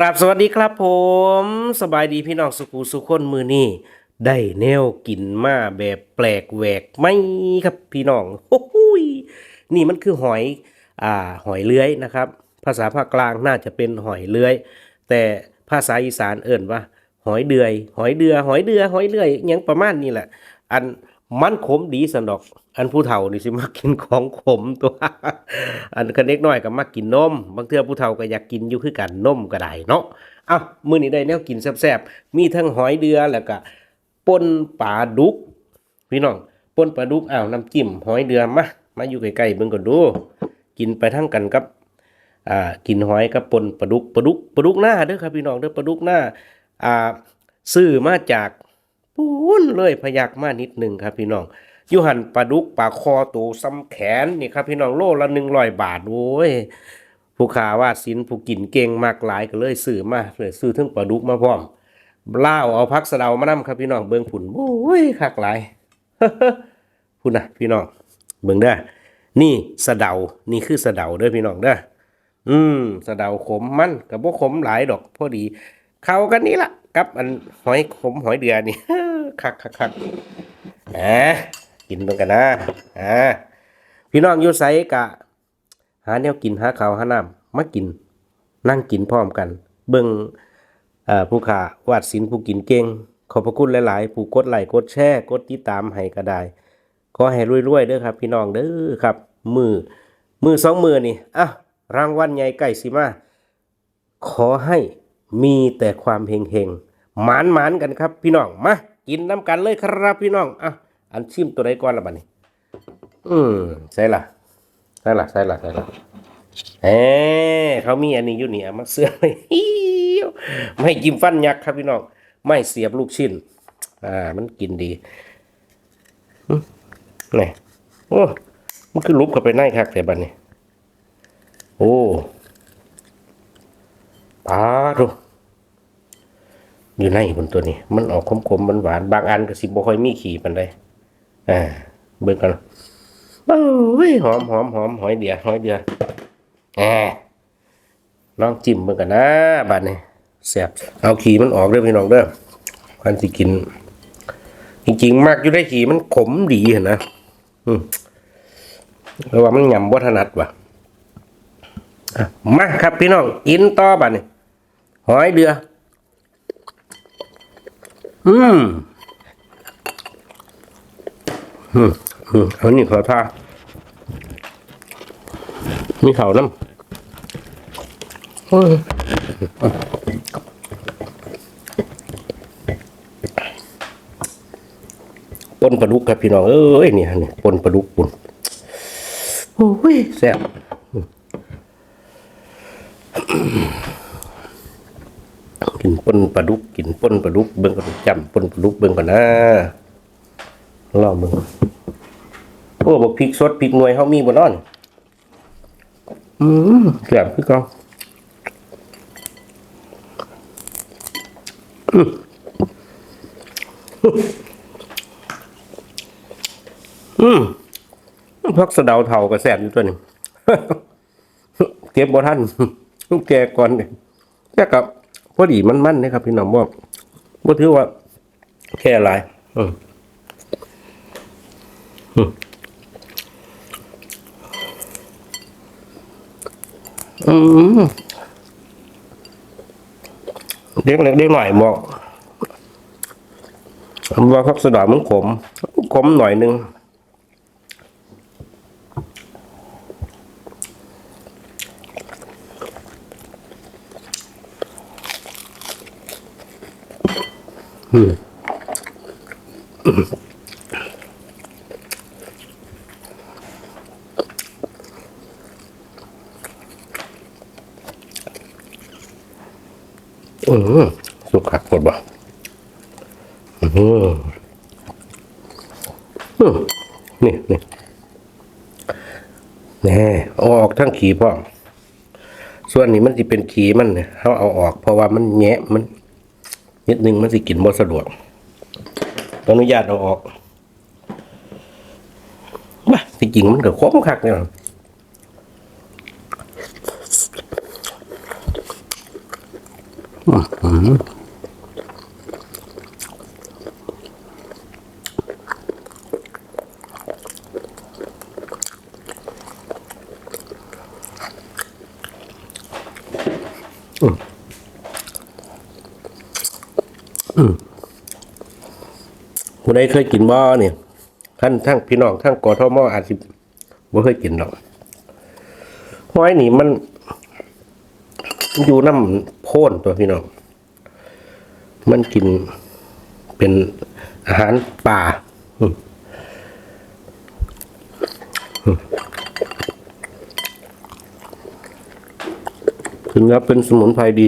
กราบสวัสดีครับผมสบายดีพี่น้องสุขูสุขคนมือนี่ได้แนวกินมาแบบแปลกแหวกไหมครับพี่น้องโอ้โหนี่มันคือหอยอ่าหอยเลื้อยนะครับ ภาษาภาคกลางน่าจะเป็นหอยเลื้อย แต่ภาษาอีสานเอิ่นว่า หอยเดือย หอยเดือ หอยเดือ หอยเลื่อยหยังประมาณนี้แหละ อันมันขมดีสันดอก อันผู้เฒ่านี่สิมากินของขมตัว อันคันเล็กน้อยก็มากินนม บางเทื่อผู้เฒ่าก็อยากกินอยู่คือกันนมก็ได้เนาะเอ้ามื้อนี้ได้แนวกินแซ่บๆ มีทั้งหอยเดือแล้วก็ป่นปลาดุก พี่น้องป่นปลาดุกอ้าวน้ำจิ้มหอยเดือมา มาอยู่ใกล้ๆเบิ่งก่อนดู กินไปทั้งกันกับอ่ากินหอยกับปนปลาดุกปลาดุกปลาดุกหน้าเด้อครับพี่น้องเด้อปลาดุกหน้าอ่าซื้อมาจากปูนเลยพยักมานิดหนึ่งครับพี่น้อง ยูหันปลาดุกปลาคอโตซ้ำแขนนี่ครับ พี่น้องโลละหนึ่งร้อยบาทโว้ยผู้ขาวาดสินผู้กินเก่งมากหลายก็เลยซื้อมาเลยซื้อถึงปลาดุกมาพร้อมล่าเอาพักสะเดามานำครับพี่น้องเบิ่งผุนโอ้ยคักหลายพุ่นนะพี่น้องเบิ่งเด้นี่สะเดานี่คือสะเดาเด้อพี่น้องเด้ออืมสะเดาขมมันกับพวกขมหลายดอกพอดี เข้ากันนี่ละกับอันหอยขมหอยเดือนี่คักคักคักอ่า กินตรงกันนะอ่าพี่น้องอยู่ไสกะ หาแนวกินหาข้าวหาน้ำมากิน นั่งกินพร้อมกัน เบิ่งเอ่อผู้ขาวาดศิลป์ผู้กินเก่งขอบพระคุณหลาย ๆ ผู้กดไลค์กดแชร์กดติดตามให้ก็ได้ขอให้รวย ๆ เด้อครับ พี่น้องเด้อครับ มือมือสองมือนี่อะรางวัลใหญ่ใกล้สิมา ขอให้มีแต่ความเฮงเฮงมานหมานๆกันครับ พี่น้องมากินน้ำกันเลยครับพี่น้องอะ อันชิมตัวใดก่อนละบัดนี้ อืมใช่ละใช่ละใช่ละใช่ละเอ้เขามีอันนี้อยู่นี่เอามาเสื้อเลยฮิ้วไม่กิมฟันยักษ์ครับพี่น้องไม่เสียบลูกชิ้น อ่า มันกินดีอืมนี่โอ้มันคือลุบเข้าไปในคักแต่บัดนี้ โอ้ปลาดูอยู่ในบนตัวนี้ มันออกขมๆมันหวานๆบางอันก็สิบ่ค่อยมีขีปันได้ อ่าเบิ่งกันโอ้ยหอมหอมหอมหอยเดียหอยเดียแหมลองจิ้มเบิ่งกันนะบัดนี้แซ่บเอาขีมันออกเด้อพี่น้องเด้อคันสิกิน จริงๆ มากอยู่ได้ขีมันขมดีเห็นนะอืมเพราะว่ามันยำวัฒนัดว่ะมาครับพี่น้องกินต่อบัดนี่หอยเดืออืม อืมอืมเอานี่ขอท่ามีเขาน้ำโอ้ยปนปลาดุกครับพี่น้องเอ้ยเนี่ยนี่ปนปลาดุกปุ่นโอ้ยแซ่บกินป่นปลาดุกกินป่นปลาดุกเบิ่งก่อนจำป่นปลาดุกเบิ่งก่อนนะ ลองเบิ่งโอ้บอกพริกสดพริกหน่วยเฮามีบ่นอน อืมแซ่บคือเก่าอืมอืมพักสะเดาเท่าก็แซ่บอยู่ตัวหนึงเก็บบ่ทันแกก่อนเนี่ยแต่กับพอดีมันมันๆนะครับ พี่น้องว่าบ่ถือว่าแค่อะไรอืม อืมอืมเด็กเล็กเด็กหน่อยบอกว่าพักสะดอมันขมขมหน่อยนึง อืมสุกขักหมดบ่อืมอืม นี่นี่แน่เอาออกทั้งขีพ่อมส่วนนี้มันจะเป็นขีมันเนี่ยเขาเอาออก เพราะว่ามันแงะมัน นิดนึงมันสิกินบ่สะดวกตอนุญาตเอาออกบ้าที่จริงมันก็คมคักเนี่ย นะผู้ใดเคยกินบ่เนี่ยท่านทั้งพี่น้องทั้งกอทมอาจสิบ่เคยกินหรอกห้อยนี่มันอยู่น้ำโพ่นตัวพี่น้อง มันกินเป็นอาหารป่าอืมอืม ถึงแล้วเป็นสมุนไพรดี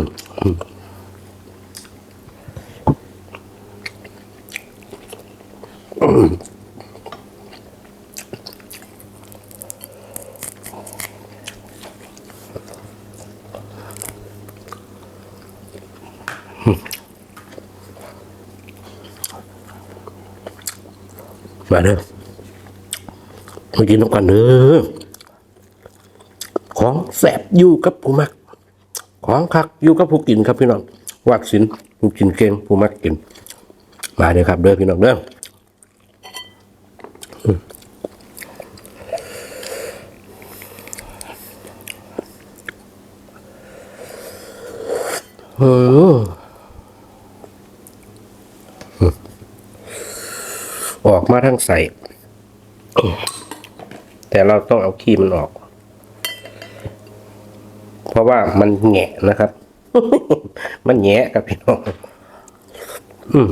ม มากินน้ำกันเด้อของแสบอยู่กับผู้มัก ของคักอยู่กับผู้กินครับพี่น้องวักสินผู้กินเก่งผู้มักกิน มาเด้อครับเด้อพี่น้องเด้อออออกมาทั้งใส่ แต่เราต้องเอาขี้มันออก เพราะว่ามันแงะนะครับ มันแงะครับพี่น้องอืม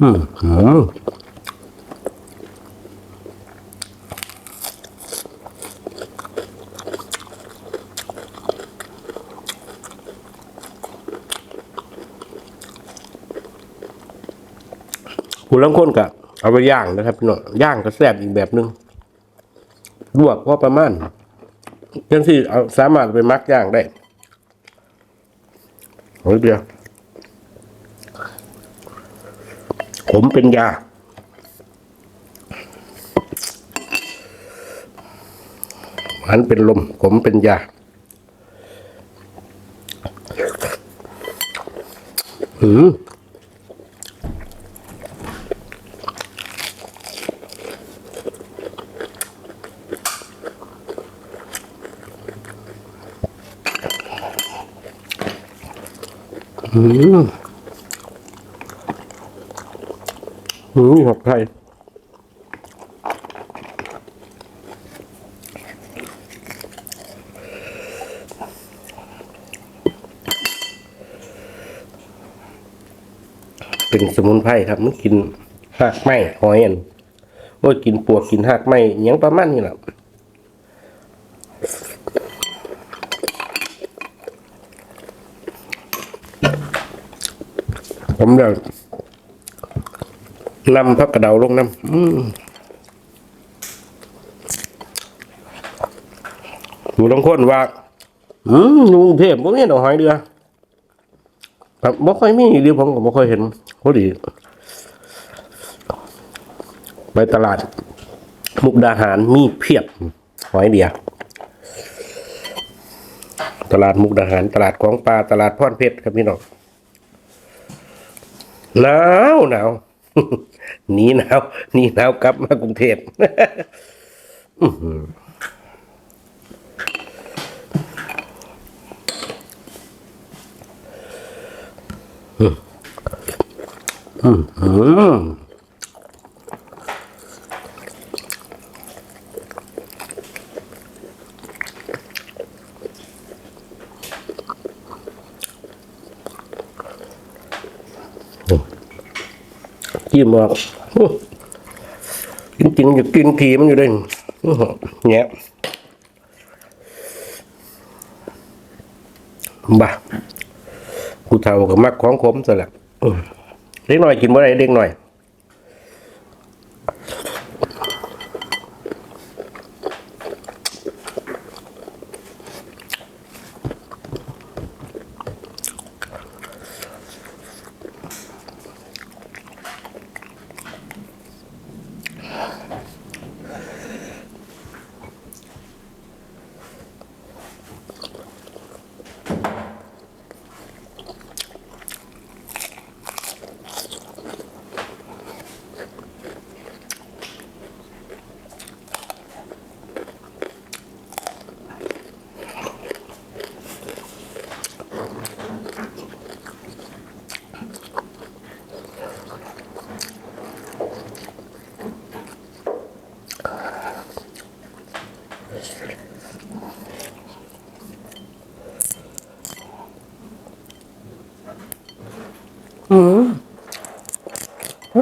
อืมอืมผู้ลังคนกะเอาไปย่างนะครับพี่น้องย่างก็แซ่บอีกแบบหนึง ลวกก็ประมาณยังที่เอาสามารถไปมักย่างได้โอ้ยเดียวผมเป็นยาหันเป็นลม ผมเป็นยา อืม อืมอืมหับไทยเป็นสมุนไพรครับมันกินหักไหมหอยอันว่ากินปวกกินหักไมอิหยังประมาณนี้แหละ ผมเดี๋ยวนำพักกระเดาลงน้ำอืมอยู่ตรงคนว่า อืมอยู่กรุงเทพพวกนี้ดอกหอยเดือครับบ่ค่อยมีเดียวผมก็บ่ค่อยเห็นพอดีไปตลาด มุกดาหารมีเพียบหอยเดียตลาดมุกดาหาร ตลาดของปลาตลาดพ่อนเพชรครับพี่น้อง หนาวหนาวหนีหนาวหนีหนาวกลับมากรุงเทพอื้อหืออืมอืม จิ้มออกจริงๆอยู่กินทีมันอยู่ด้วยเนี้ยบ้ากูเท่ากับมักของขมซะแหละอื้อเล็กหน่อยกินบ่ได้เล็กหน่อย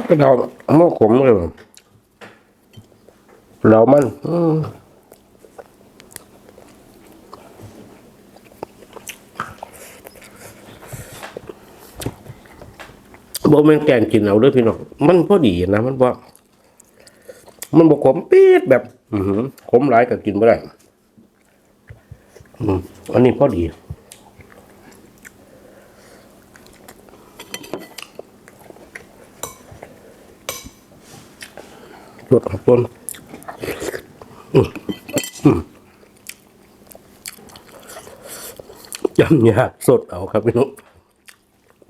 กราหม้อขมเลยเรามันอืมบ่แม่นแกงกินเอาเด้อพี่น้องมันพอดีนะมันบ่มันบ่ขมปี๊ดแบบ อือขมหลายก็กินบ่ได้อืมอันนี้พอดี สดครับต้นอืมอืมยำยากสดเอาครับพี่น้อง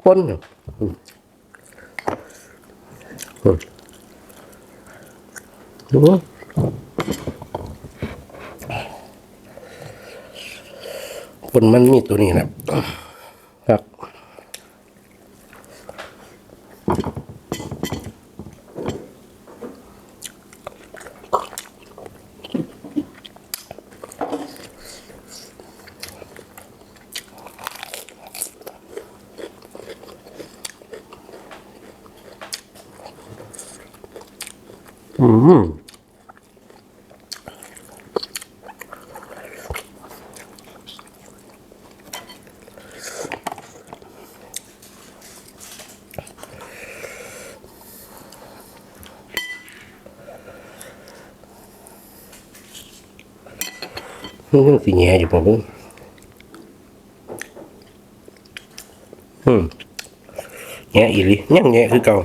คนเนี่ยอืมอืมดูคนมันมีตัวนี้นะครับ อืม มันยังสิแง่อยู่ป่ะบุ้งอืมแง่อีหลียังแง่คือเก่า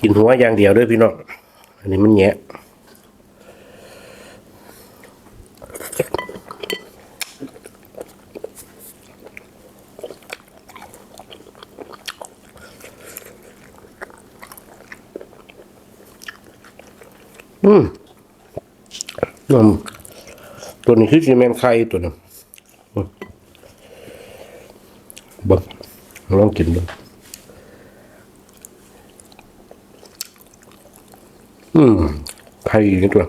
กินหัวอย่างเดียวด้วยพี่น้อง อันนี้มันแง ตัวนี้คือซีเมนไข่ตัวนึงอืมเบักลองกินดูอืมไข่นี่ตัว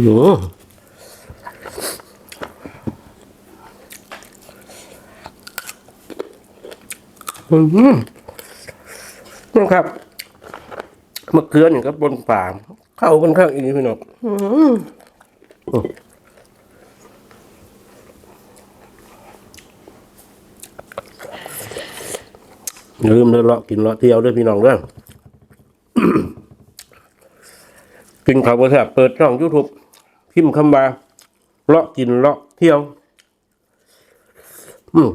อืมอืมนะครับมะเขือนี่ก็บนป่าเข้ากันข้างอีกพี่น้องอย่าลืมเดินเลาะกินเลาะเที่ยวด้วยพี่น้องเด้อกินข้าวบะแทบเปิดช่องยูทูบ พิมพ์คำว่าเลาะกินเลาะเที่ยว อืม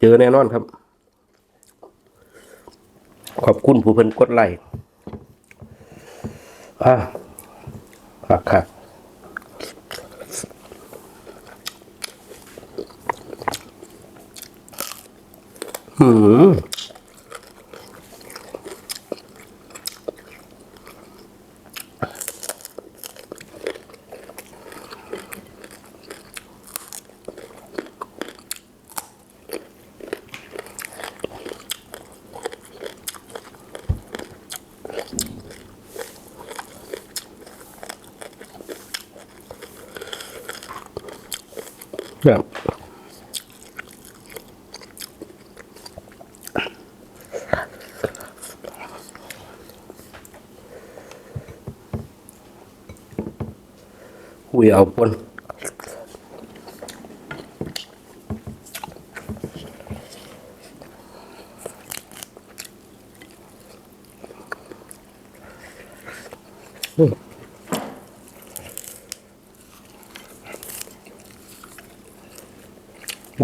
เจอแน่นอนครับ ขอบคุณผู้เพิ่นกดไลค์อ่าค่ะค่ะอืม คุยเอาปน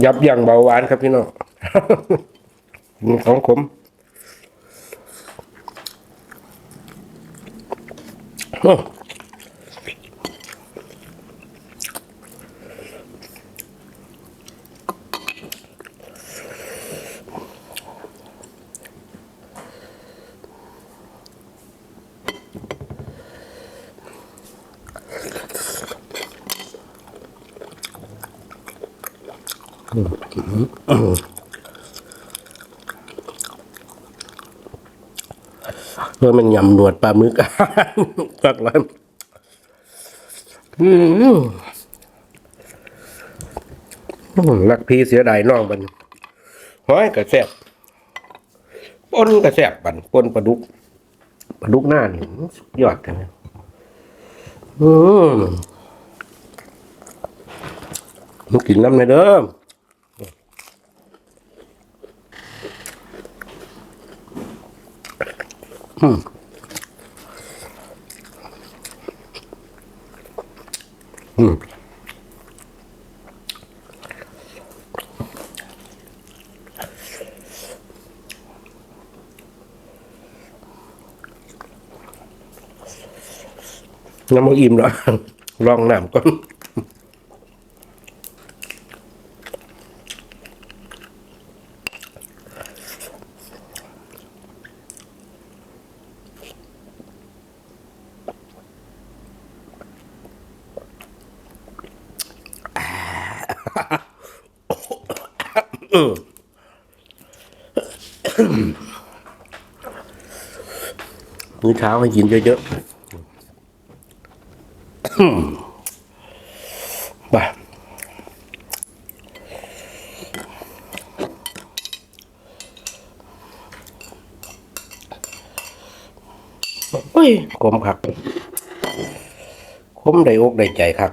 ยับยั้งเบาหวานครับพี่น้องของผมอ เพื่อมันยำหนวดปลาหมึกกักแล้วรักพี่เสียดายน้องบันห้อยกระแซบปนกระแซบบันปนปลาดุกปลาดุกหน้านี่สุดยอดกันอืมมันกินน้ำในเด้ อน้ำมันอิ่มแล้วลองน้ำก่อน มื้อเช้าให้กินเยอะๆไปโอ้ยคมคักคมได้อกได้ใจคัก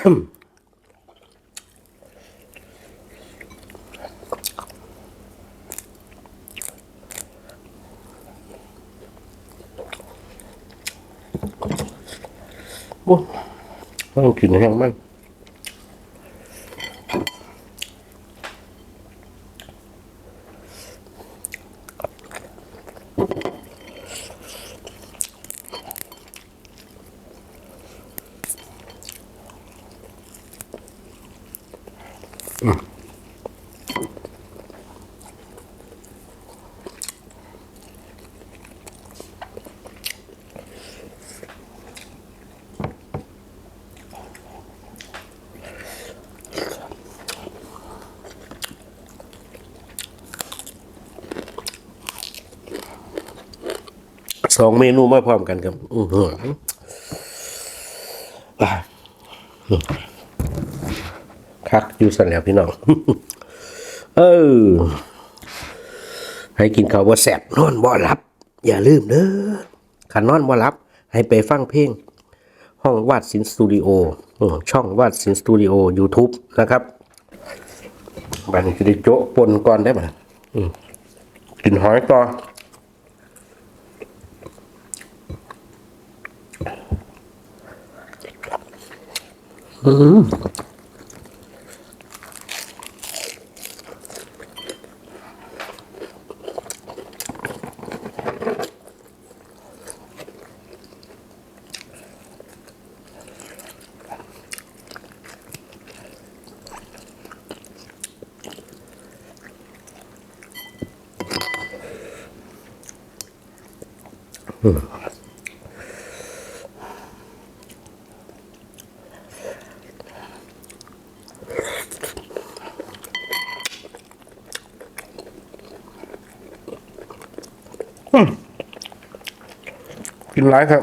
โอ้ต้องกินแห้งมาก สองเมนูมาพร้อมกันครับอือหือคักอยู่สันแล้วพี่น้อง เออ ให้กินข้าวบ่แซ่บนอนบ่หลับ อย่าลืมเด้อขันนอนบ่หลับ ให้ไปฟังเพลง ห้องวาดสินสตูดิโอช่องวาดสินสตูดิโอ YouTube นะครับบัดนจะได้โจ๊ะปนก่อนได้ไหมอืมกินหอยต่อ กิ นร้ายครับ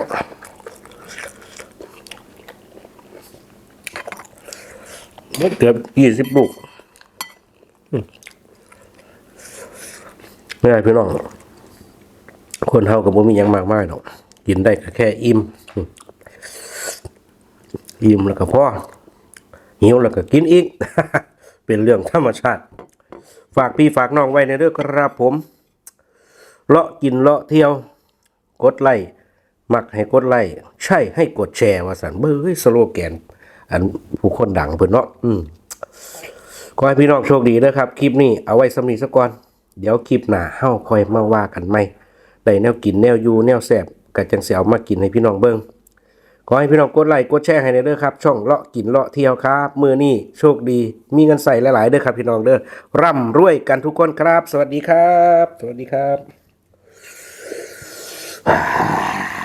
เมื่อเกือบยี่สิบลูกไม่ได้พี่น้อง คนเฮากับบ่มียังมากมายหรอกกินได้ก็แค่อิ่มอืมอิ่มแล้วก็พอหิวแล้วก็กินอีก เป็นเรื่องธรรมชาติ ฝากพี่ฝากน้องไว้ในเรื่องครับผม เลาะกินเลาะเที่ยว กดไลค์ มักให้กดไลค์ใช่ให้กดแชร์ว่าสันเบอร์สโลแกน อันผู้คนดังเพิ่นเนาะอืมขอให้พี่น้องโชคดีนะครับ คลิปนี้เอาไว้สำนีสักก่อน เดี๋ยวคลิปหน้าเฮาคอยมาว่ากันใหมได้แนวกินแนวยูแนวแซ่บก็จังเสิเอามากินให้พี่น้องเบิ่งขอให้พี่น้องกดไลค์กดแชร์ให้ในเด้อครับ ช่องเลาะกินเลาะเที่ยวครับมือนี้โชคดี มีเงินใส่หลายๆเด้อครับ พี่น้องเด้อร่ำรวยกันทุกคนครับ สวัสดีครับ สวัสดีครับ